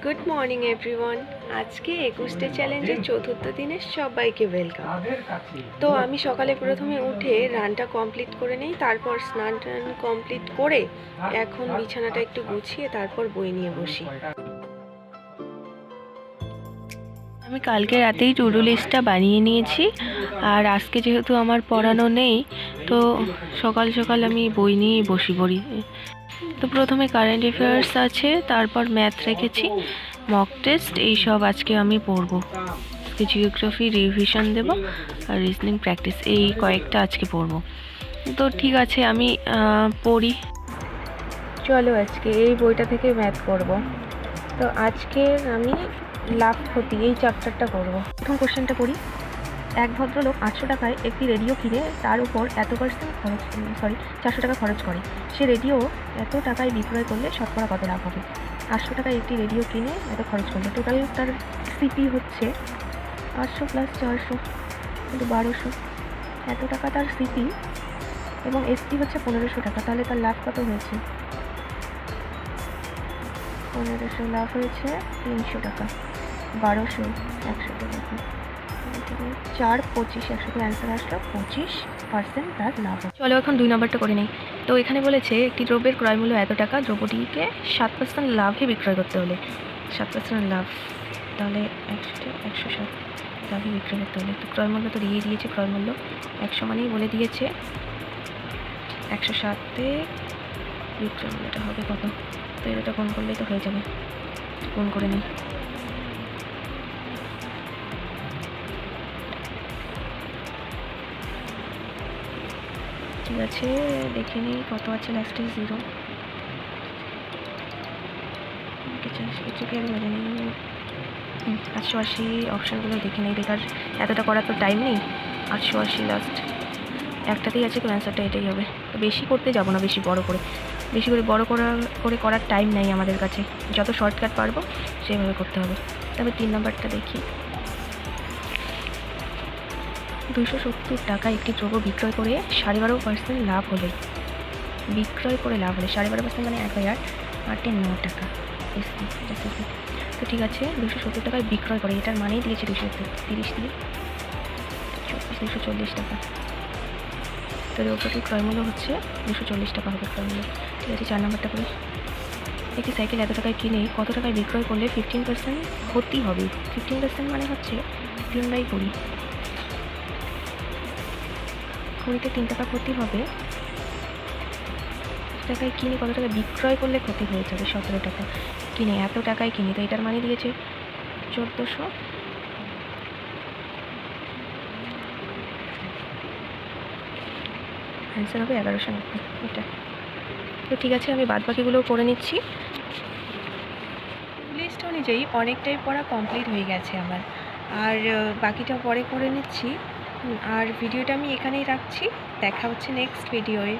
Good morning everyone আজকে একুশটে চ্যালেঞ্জের চতুর্থ দিনে সবাইকে ওয়েলকাম তো আমি সকালে প্রথমে উঠে রানটা কমপ্লিট করে নিই, তারপর স্নান টান কমপ্লিট করে এখন বিছানাটা একটু গুছিয়ে তারপর বই নিয়ে বসি। আমি কালকে রাতেই টু ডু লিস্টটা বানিয়ে নিয়েছি, আর আজকে যেহেতু আমার পড়ানো নেই, তো সকাল সকাল আমি বই নিয়েই বসি পড়ি তো প্রথমে কারেন্ট অ্যাফেয়ার্স আছে, তারপর ম্যাথ রেখেছি মক টেস্ট এইসব আজকে আমি পড়ব। জিওগ্রাফি রিভিশন দেব আর রিজনিং প্র্যাকটিস এই কয়েকটা আজকে পড়ব। তো ঠিক আছে, আমি পড়ি। চলো আজকে এই বইটা থেকে ম্যাথ করব তো আজকে আমি লাভ ক্ষতি, এই চ্যাপ্টারটা করব প্রথম কোশ্চেনটা পড়ি। এক ভদ্রলোক আটশো টাকায় একটি রেডিও কিনে তার উপর এত পার্সেন্ট খরচ সরি চারশো টাকা খরচ করে। সে রেডিও এত টাকায় বিক্রয় করলে শতকরা কত লাভ হবে? আটশো টাকায় একটি রেডিও কিনে এত খরচ করলে টোটাল তার সিপি হচ্ছে আটশো প্লাস চারশো কিন্তু বারোশো। এত টাকা তার সিপি এবং এসপি হচ্ছে পনেরোশো টাকা, তাহলে তার লাভ কত হয়েছে? পনেরোশো লাভ হয়েছে তিনশো টাকা, বারোশো, একশো টাকা। চার, পঁচিশ একশো অ্যান্সার আসলো, পঁচিশ পার্সেন্ট তার লাভ চলো এখন দুই নম্বরটা করে নেই। তো এখানে বলেছে, একটি দ্রব্যের ক্রয় মূল্য এত টাকা, দ্রব্যটিকে সাত পার্সেন্ট লাভে বিক্রয় করতে হলে। সাত পার্সেন্ট লাভ, তাহলে একশো একশো সাত লাভে বিক্রয় করতে হলে। তো ক্রয় মূল্য তো দিয়ে দিয়েছে, ক্রয় মূল্য। একশো মানেই বলে দিয়েছে, একশো সাতে বিক্রয় মূল্যটা হবে কত? তো এটা কোন করলেই তো হয়ে যাবে। কোন করে নিই। ঠিক আছে, দেখে নিই কত আছে লাস্টে জিরো কিছুকে আমি মেনে নিই আটশো আশি অপশানগুলো দেখে নিই। বেকার এতটা করার তো টাইম নেই। আটশো আশি লাস্ট একটাতেই আছে তো অ্যান্সারটা এটাই হবে। বেশি করতে যাব না, বেশি বড় করে। বেশি করে বড় করার করে করার টাইম নেই আমাদের কাছে। যত শর্টকাট পারব, সেভাবে করতে হবে। তবে তিন নম্বরটা দেখি। দুশো সত্তর টাকা একটি দ্রব্য বিক্রয় করে সাড়ে বারো পার্সেন্ট লাভ হলে। বিক্রয় করে লাভ হলে সাড়ে বারো পার্সেন্ট মানে এক হাজার আটে ন টাকা। তো ঠিক আছে দুশো সত্তর টাকায় বিক্রয় করে, এটার মানেই দিয়েছে দুশো তিরিশ দিয়ে দুশো চল্লিশ টাকা। তো দ্রব্যটির ক্রয় মূল্য হচ্ছে দুশো চল্লিশ টাকা হবে ক্রয় মূল্য ঠিক আছে, চার নম্বরটা করে একটি সাইকেল এত টাকায় কিনে কত টাকায় বিক্রয় করলে ফিফটিন পার্সেন্ট ক্ষতি হবে? ফিফটিন পার্সেন্ট মানে হচ্ছে তিন বাই কুড়ি। কুড়িতে তিন টাকা ক্ষতি হবে। টাকায় কিনে কত টাকা বিক্রয় করলে ক্ষতি হয়ে যাবে? সতেরো টাকা। কিনে এত টাকায় কিনে, তো এটার মানে দিয়েছে চোদ্দোশো। অ্যান্সার হবে এগারোশো নব্বই। এটা। তো ঠিক আছে, আমি বাদ বাকিগুলোও করে নিচ্ছি। লিস্ট অনুযায়ী অনেকটাই পড়া কমপ্লিট হয়ে গেছে আমার। আর, বাকিটা পরে করে নিচ্ছি। আর ভিডিওটা আমি এখানেই রাখছি। দেখা হচ্ছে নেক্সট ভিডিওয়ে